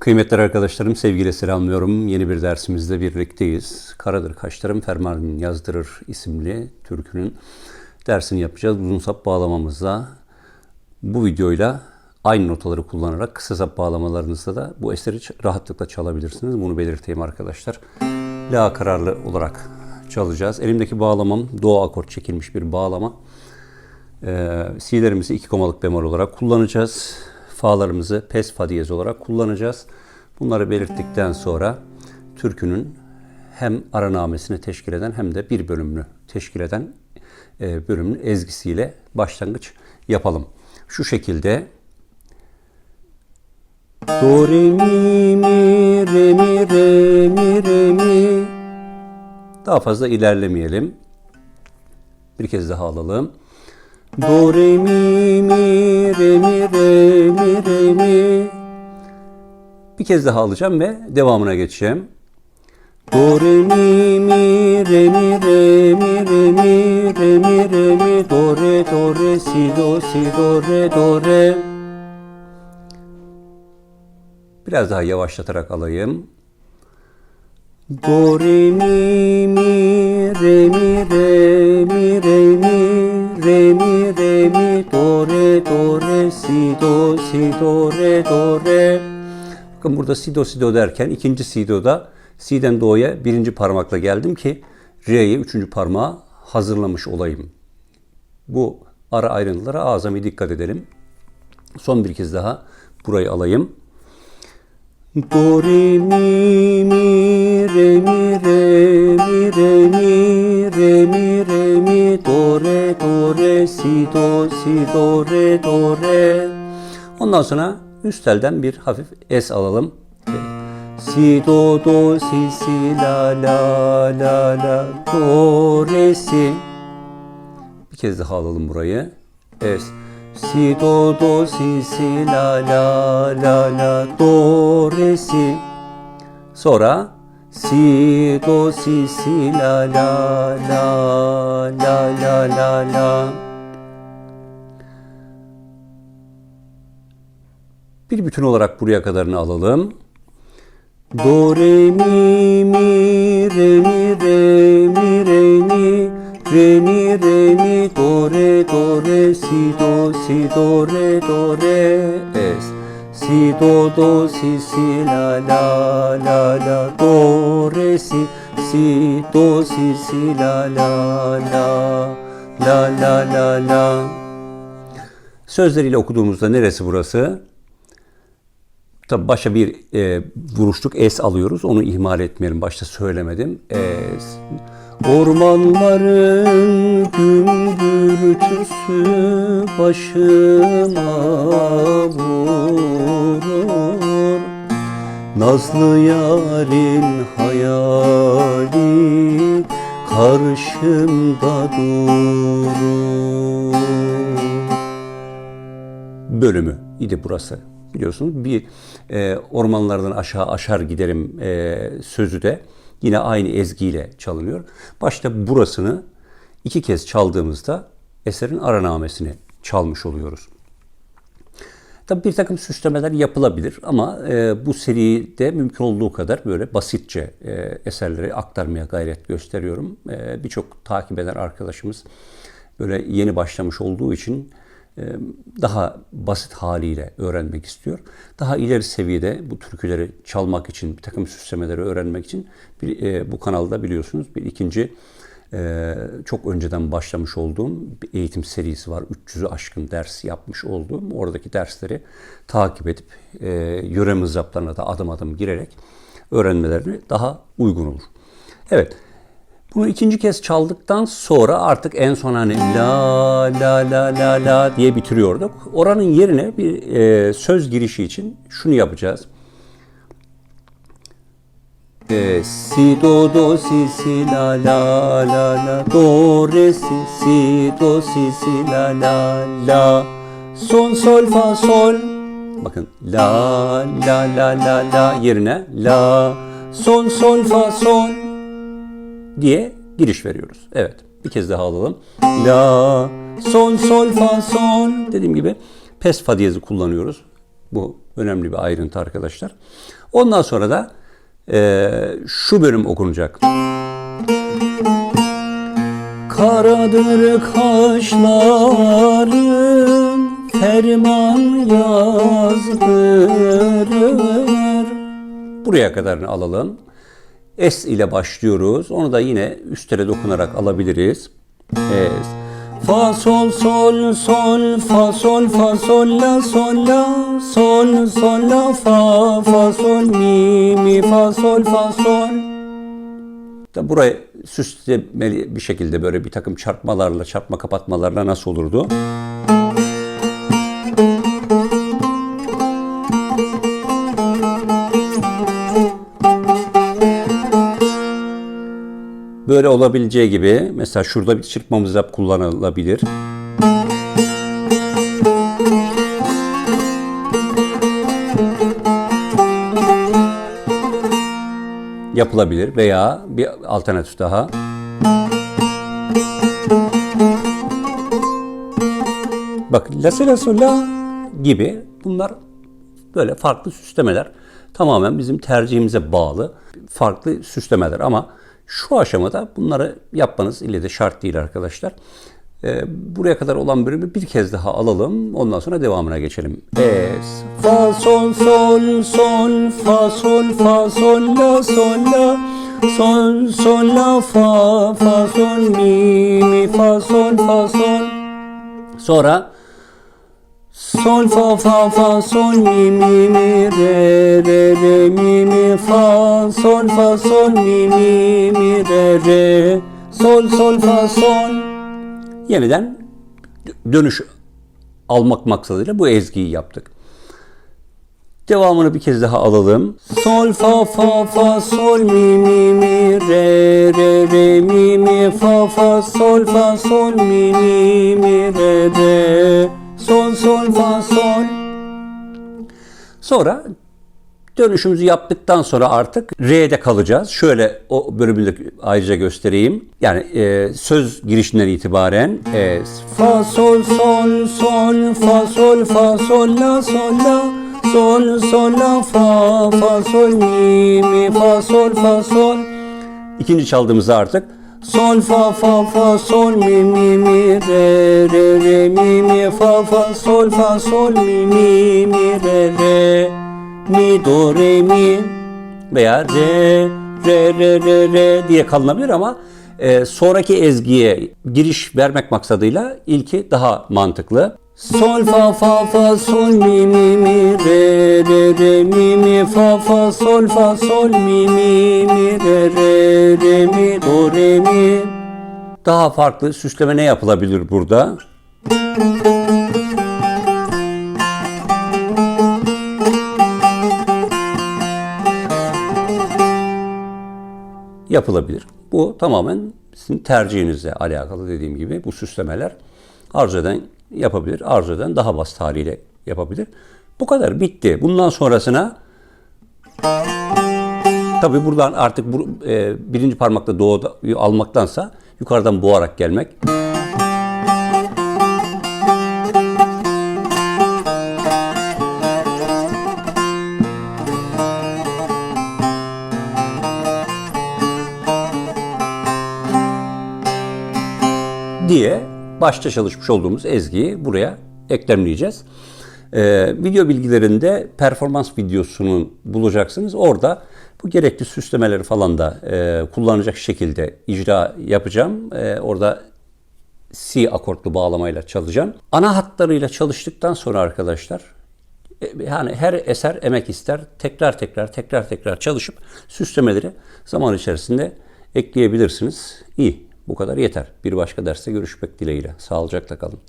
Kıymetli arkadaşlarım, sevgiyle selamlıyorum. Yeni bir dersimizde birlikteyiz. Karadır Kaşlarım Ferman Yazdırır isimli türkünün dersini yapacağız. Uzun sap bağlamamızla bu videoyla aynı notaları kullanarak kısa sap bağlamalarınızda da bu eseri rahatlıkla çalabilirsiniz. Bunu belirteyim arkadaşlar. La kararlı olarak çalacağız. Elimdeki bağlamam do akort çekilmiş bir bağlama. Ee, Si'lerimizi iki komalık bemol olarak kullanacağız. Fa'larımızı pes fa diyez olarak kullanacağız. Bunları belirttikten sonra türkünün hem aranamesini teşkil eden hem de bir bölümünü teşkil eden e, bölümün ezgisiyle başlangıç yapalım. Şu şekilde Do re mi mi re mi re mi re mi Daha fazla ilerlemeyelim. Bir kez daha alalım. Do re mi mi re mi re mi re mi Bir kez daha alacağım ve devamına geçeceğim. Do re mi mi re mi re mi re mi re mi re mi do re do re si do si do re do re Biraz daha yavaşlatarak alayım. Do re mi mi re mi re mi re mi do si do re do re Bakın burada si do si do derken ikinci si do'da si'den do'ya birinci parmakla geldim ki re'yi üçüncü parmağa hazırlamış olayım. Bu ara ayrıntılara azami dikkat edelim. Son bir kez daha burayı alayım. Do re mi mi re mi re re si do si do re do re. Ondan sonra üst telden bir hafif es alalım. Si do do si si la la la la do re si. Bir kez daha alalım burayı. Es. Si do do si si la la la la do re si. Sonra si do si si la la la la la la la. Bir bütün olarak buraya kadarını alalım. Do re mi mi re mi re mi re mi re mi re mi do re do re si do si do re do re es si do do si si la la la la do re si si do si si la la la la la la la Sözleriyle okuduğumuzda neresi burası? Tabi başa bir e, vuruşluk es alıyoruz. Onu ihmal etmeyelim. Başta söylemedim. Es. Ormanların gümbürtüsü başıma vurur. Nazlı yarın hayali karşımda durur bölümü idi burası. Biliyorsunuz bir e, ormanlardan aşağı aşar giderim e, sözü de yine aynı ezgiyle çalınıyor. Başta burasını iki kez çaldığımızda eserin aranamesini çalmış oluyoruz. Tabii bir takım süslemeler yapılabilir ama e, bu seride mümkün olduğu kadar böyle basitçe e, eserleri aktarmaya gayret gösteriyorum. E, Birçok takip eden arkadaşımız böyle yeni başlamış olduğu için e, daha basit haliyle öğrenmek istiyor. Daha ileri seviyede bu türküleri çalmak için, bir takım süslemeleri öğrenmek için bir, e, bu kanalda biliyorsunuz bir ikinci e, çok önceden başlamış olduğum bir eğitim serisi var. 300'ü aşkın ders yapmış olduğum oradaki dersleri takip edip e, yöre mızraplarına da adım adım girerek öğrenmelerine daha uygun olur. Evet. Bunu ikinci kez çaldıktan sonra artık en son hani la la la la la diye bitiriyorduk. Oranın yerine bir e, söz girişi için şunu yapacağız. E, si do do si si la la la la do re si si do si si la la la son sol fa sol bakın la la la la la yerine la son sol fa sol diye giriş veriyoruz. Evet. Bir kez daha alalım. La, son, sol, fa, sol. Dediğim gibi pes fa diyezi kullanıyoruz. Bu önemli bir ayrıntı arkadaşlar. Ondan sonra da şu bölüm okunacak. Karadır kaşların ferman yazdırır. Buraya kadarını alalım. Es ile başlıyoruz. Onu da yine üstlere dokunarak alabiliriz. Es. Fa sol sol sol fa sol fa sol la sol la sol sol la fa fa sol mi mi fa sol fa sol. Da burayı süslemeli bir şekilde böyle bir takım çarpmalarla, çarpma kapatmalarla nasıl olurdu? Böyle olabileceği gibi mesela şurada bir çırpmamız da kullanılabilir. Yapılabilir veya bir alternatif daha. Bak la si la sol la gibi bunlar böyle farklı süslemeler. Tamamen bizim tercihimize bağlı farklı süslemeler ama şu aşamada bunları yapmanız ile de şart değil arkadaşlar. Ee, buraya kadar olan bölümü bir kez daha alalım. Ondan sonra devamına geçelim. Es, fa, sol, sol, sol, fa, sol, fa, sol, la, sol, la, sol, sol, la, fa, fa, sol, mi, mi, fa, sol, fa, sol. Sonra Sol fa fa fa sol mi mi mi re re re mi mi fa sol fa sol mi mi mi re re sol sol fa sol yeniden dönüş almak maksadıyla bu ezgiyi yaptık. Devamını bir kez daha alalım. Sol fa fa fa sol mi mi mi re re re mi mi fa fa sol fa sol mi mi mi re re sol sol fa sol. Sonra dönüşümüzü yaptıktan sonra artık R'de kalacağız. Şöyle o bölümü de ayrıca göstereyim. Yani e, söz girişinden itibaren e, fa sol sol sol fa sol fa sol la sol la sol sol la fa fa sol mi mi fa sol fa sol. İkinci çaldığımızda artık Sol fa fa fa sol mi mi mi re re re mi mi fa fa sol fa sol mi mi mi re re mi do re mi veya re re re re re diye kalınabilir ama e, sonraki ezgiye giriş vermek maksadıyla ilki daha mantıklı. Sol fa fa fa sol mi mi mi re re re mi fa fa sol fa sol mi mi mi re re re mi do re mi. Daha farklı süsleme ne yapılabilir burada? Yapılabilir. Bu tamamen sizin tercihinizle alakalı dediğim gibi bu süslemeler arzu eden yapabilir. Arzu eden daha basit haliyle yapabilir. Bu kadar bitti. Bundan sonrasına tabi buradan artık bu, e, birinci parmakla doğu almaktansa yukarıdan boğarak gelmek. diye başta çalışmış olduğumuz ezgiyi buraya eklemleyeceğiz. Ee, video bilgilerinde performans videosunu bulacaksınız. Orada bu gerekli süslemeleri falan da e, kullanacak şekilde icra yapacağım. E, orada C akortlu bağlamayla çalacağım. Ana hatlarıyla çalıştıktan sonra arkadaşlar e, yani her eser emek ister. Tekrar tekrar tekrar tekrar çalışıp süslemeleri zaman içerisinde ekleyebilirsiniz. İyi. Bu kadar yeter. Bir başka derste görüşmek dileğiyle. Sağlıcakla kalın.